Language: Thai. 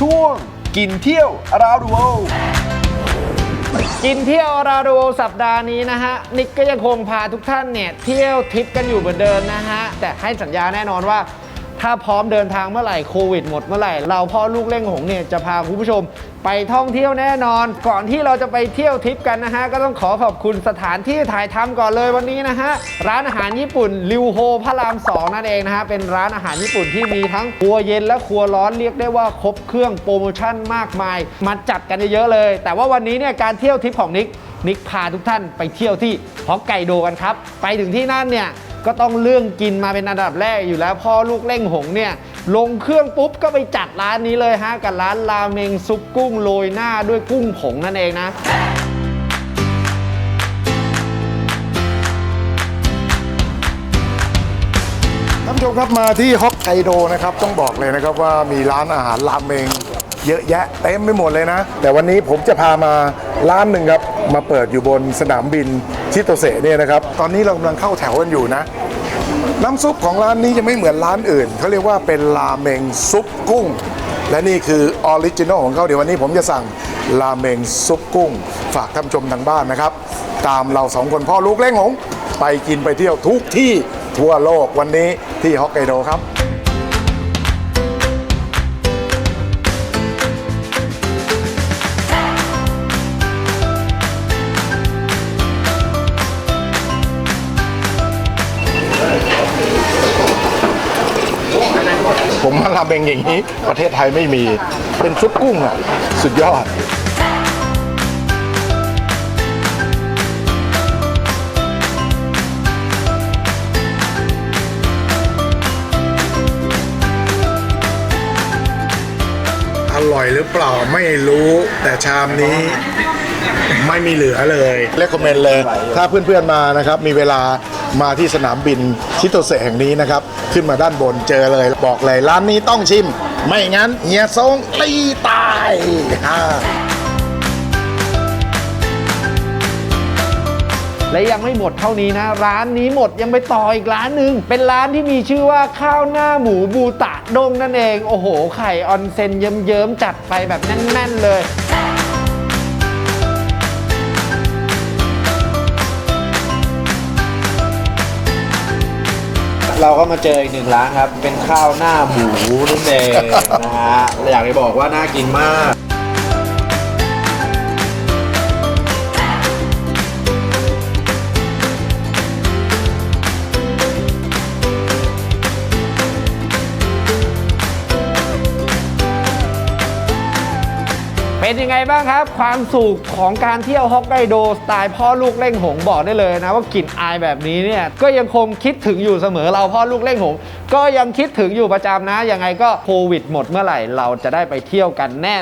ช่วงกินเที่ยวราวดูโวกินเที่ยวราดูสัปดาห์นี้นะฮะ นิกก็ยังคงพาทุกท่านเนี่ย เที่ยวทริปกันอยู่เหมือนเดิมนะฮะ แต่ให้สัญญาแน่นอนว่า ถ้าพร้อมเดินทางเมื่อไหร่โควิดหมดเมื่อไหร่ เราพ่อลูกเล่งหงเนี่ยจะพาคุณผู้ชม ไปท่องเที่ยวแน่นอน ก่อนที่เราจะไปเที่ยวทริปกันนะฮะ ก็ต้องขอขอบคุณสถานที่ถ่ายทำก่อนเลยวันนี้นะฮะ ร้านอาหารญี่ปุ่นริวโฮพระรามสองนั่นเองนะฮะ เป็นร้านอาหารญี่ปุ่นที่มีทั้งครัวเย็นและครัวร้อนเรียกได้ว่าครบเครื่องโปรโมชั่นมากมาย มาจัดกันเยอะๆเลย แต่ว่าวันนี้เนี่ยการเที่ยวทริปของนิกนิกพาทุกท่านไปเที่ยวที่ฮอกไกโดกันครับ ไปถึงที่นั่นเนี่ย ก็ต้องเรื่องกินมาเป็นอันดับแรกอยู่แล้วพ่อลูกเล่งหงเนี่ยลงเครื่องปุ๊บก็ไปจัดร้านนี้เลยฮะกับร้านราเมงซุปกุ้งโรยหน้าด้วยกุ้งผงนั่นเองนะท่านผู้ชมครับมาที่ฮอกไกโดนะครับต้องบอกเลยนะครับว่ามีร้านอาหารราเมง เยอะแยะเต็มไปหมดเลยนะ แต่วันนี้ผมจะพามาร้านหนึ่งครับ มาเปิดอยู่บนสนามบินชิโตเซเนี่ยนะครับ ตอนนี้เรากำลังเข้าแถวกันอยู่นะ น้ำซุปของร้านนี้จะไม่เหมือนร้านอื่น เขาเรียกว่าเป็นราเมงซุปกุ้ง และนี่คือออริจินอลของเขาเดี๋ยววันนี้ผมจะสั่งราเมงซุปกุ้ง ฝากท่านชมทางบ้านนะครับ ตามเราสองคนพ่อลูกเล่งหงไปกินไปเที่ยวทุกที่ทั่วโลกวันนี้ที่ฮอกไกโดครับ ผมมาราเมงอย่างนี้ ประเทศไทยไม่มีเป็นซุปกุ้งอะ สุดยอดอร่อยหรือเปล่าไม่รู้แต่ชามนี้ไม่มีเหลือเลย เลคคอมเมนเลย ถ้าเพื่อนๆมานะครับ มีเวลา มาที่สนามบินชิโตเซแห่งนี้นะครับ ขึ้นมาด้านบนเจอเลยบอกเลยร้านนี้ต้องชิม ไม่งั้นเฮียซงตีตายฮ่าและยังไม่หมดเท่านี้นะ ร้านนี้หมดยังไปต่ออีกร้านหนึ่งเป็นร้านที่มีชื่อว่าข้าวหน้าหมูบูตะดงนั่นเอง โอ้โห ไข่ออนเซนเยิ้มๆจัดไปแบบแน่น ๆ เลย เราก็มาเจออีกหนึ่งร้านครับ เป็นข้าวหน้าหมูนั่นเองนะฮะอยากจะบอกว่าน่ากินมาก เป็นยังไงบ้างครับ ความสุขของการเที่ยวฮอกไกโดสไตล์พ่อลูกเล่งหงบอกได้เลยนะว่ากลิ่นอายแบบนี้เนี่ยก็ยังคงคิดถึงอยู่เสมอเราพ่อลูกเล่งหงก็ยังคิดถึงอยู่ประจำนะยังไงก็โควิดหมดเมื่อไหร่เราจะได้ไปเที่ยวกันแน่